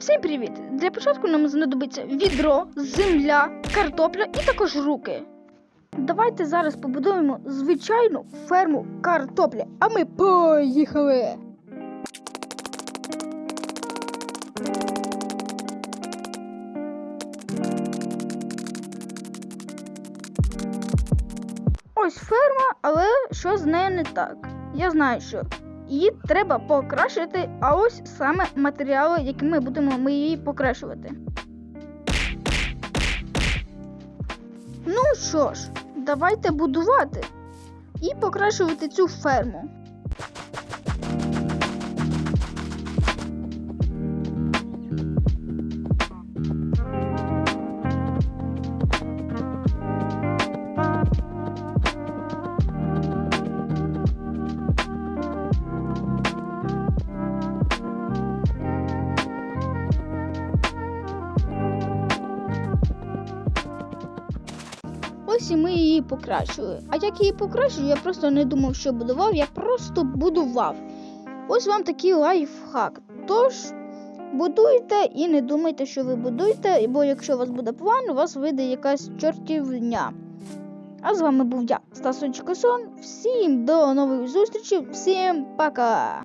Всім привіт! Для початку нам знадобиться відро, земля, картопля і також руки. Давайте зараз побудуємо звичайну ферму картоплі, а ми поїхали! Ось ферма, але що з нею не так? Я знаю, що її треба покращити, а ось саме матеріали, якими будемо ми її покращувати. Ну що ж, давайте будувати і покращувати цю ферму. Ось і ми її покращили. А як її покращую, я просто не думав, що будував, я просто будував. Ось вам такий лайфхак. Тож будуйте і не думайте, що ви будуєте, бо якщо у вас буде план, у вас вийде якась чортівня. А з вами був я, Стас Сон. Всім до нових зустрічей, всім пока!